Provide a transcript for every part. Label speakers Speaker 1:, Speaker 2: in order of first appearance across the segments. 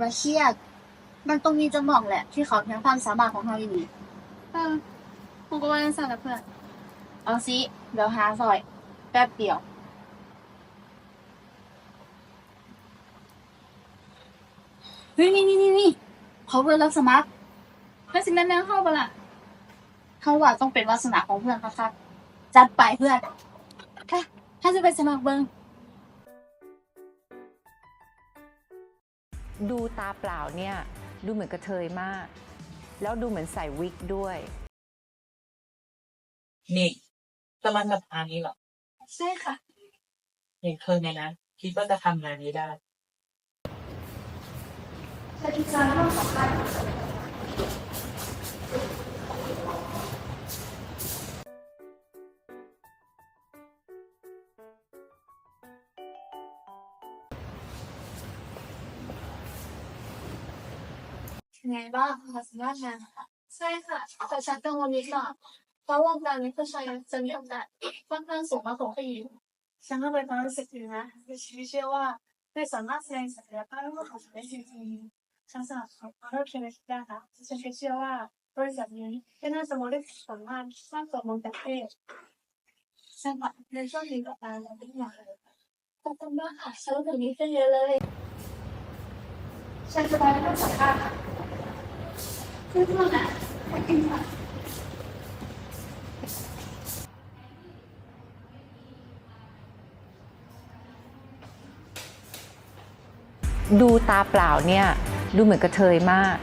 Speaker 1: มาเครียด มันต้องมีจังหวะแหละ ที่เขาเห็นความสามารถของเราอยู่ดี
Speaker 2: เออกูก็ว่าจะสั่งกับเพื่อน
Speaker 1: เอาสิเดี๋ยวหาซอย แป๊บเดียวเฮ้ยนี่นี่นี่นี่เขาเพื่อนรับสมัคร
Speaker 2: แล้วสิ่งนั้นแนวเข้าปะล่ะ
Speaker 1: เขาว่าต้องเป็นวาสนาของเพื่อนครับจัดไปเพื่อนค่ะถ้าจะไปสมัครเบิ้ง
Speaker 3: ดูตาเปล่าเนี่ยดูเหมือนกระเทยมาก แล้วดูเหมือนใส่วิกด้วย
Speaker 4: นี่จะมาทำงานนี้เหรอ
Speaker 2: ใช่ค่ะ
Speaker 4: เห็นเธอเนี่ยนะ คิดว่าจะทำงานนี้ได้
Speaker 2: แต่ที่การต้องสำคัญ
Speaker 1: ไงบ้างความสามารถงานค่ะ
Speaker 2: ใช่ค่ะแต่ฉันกังวลนิดหน่อยเพราะวงการนี้ผู้ชายจะมีโอกาสค่อนข้างสูงมากกว่าผู้หญิง
Speaker 5: ฉันก็เป็นความรู้สึกอยู่นะคือชีวิตเชื่อว่าไม่สามารถแสดงศักยภาพของตัวเองได้จริงๆฉันสนับสนุนความเท่าเทียมในทุกด้ค่ะฉันเชื่อว่าบริษัทนี้ก็น่าจะมองได้สามารถมากกว่ามองแต่เพศฉันในช่วงนี้กับการเราเป็นอย่างไร
Speaker 2: ขอบคุณมากค่ะฉันรู้สึกดีขึ้นเยอะเลยฉันจะไปไม่ต้องสัมภาษณ์ค่ะ
Speaker 3: ดูตาเปล่าเนี่ย ดูเหมือนกระเทยมาก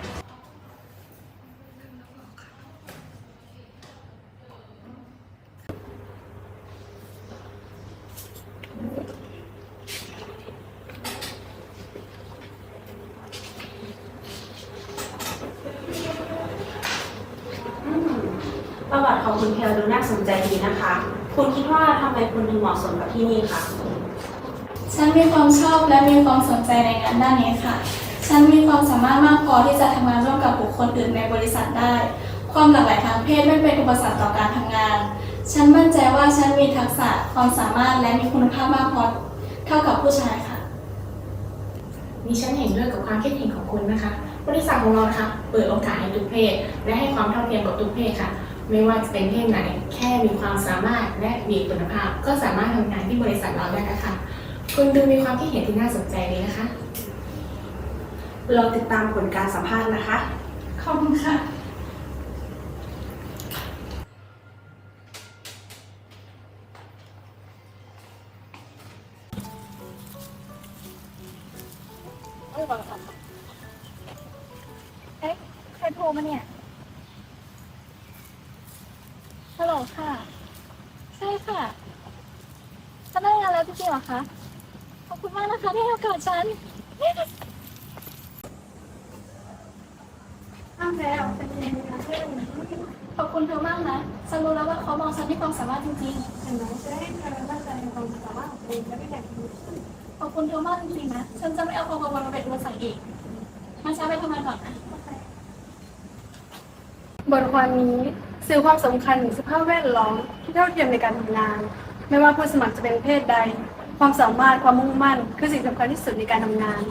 Speaker 6: ประวัติของคุณแพลดูน่าสนใจดีนะคะ คุณคิดว่าทำไมคุณถึงเหมาะสมกับที่นี่คะ
Speaker 2: ฉันมีความชอบและมีความสนใจในงานด้านนี้ค่ะ ฉันมีความสามารถมากพอที่จะทำงานร่วมกับบุคคลอื่นในบริษัทได้ ความหลากหลายทางเพศไม่เป็นอุปสรรคต่อการทำงาน ฉันมั่นใจว่าฉันมีทักษะความสามารถและมีคุณภาพมากพอเท่ากับผู้ชายค่ะ
Speaker 7: ดิฉันเห็นด้วยกับความคิดเห็นของคุณนะคะ บริษัทของเรานะคะเปิดโอกาสให้ทุกเพศ และให้ความเท่าเทียมกับทุกเพศค่ะ ไม่ว่าจะเป็นเพศไหน แค่มีความสามารถและมีคุณภาพ ก็สามารถทำงานที่บริษัทเราได้นะคะคุณดูมีความคิดเห็นที่น่าสนใจดีนะคะ
Speaker 6: เราติดตามผลการสัมภาษณ์นะคะ
Speaker 2: ขอบคุณค่ะเอ๊ะใครโทรมาเนี่ย ฮัลโหล ค่ะ ใช่ค่ะจะได้งานแล้วจริงๆเหรอคะขอบคุณมากนะคะที่ให้โอกาสฉันข้ามแล้วเป็นยังไงคะเพื่อนขอบคุณเธอมากนะฉันรู้แล้วว่าเขามองฉันที่ความสามารถจริงๆ
Speaker 5: เห็นไหมจะให้เธอมั่นใจในความสามารถของตัวเองและไม่อยากดู
Speaker 2: ขอบคุณเธอมากจริงๆนะฉันจะไม่เอาความกังวลมาเป็นอุปสรรคอีกมาช้าไปทำงานก่อนนะ
Speaker 5: บทความนี้ สื่อความสำคัญถึงสภาพแวดล้อมที่เท่าเทียมในการทำงาน ไม่ว่าผู้สมัครจะเป็นเพศใด ความสามารถความมุ่งมั่น คือสิ่งสำคัญที่สุดในการทำงาน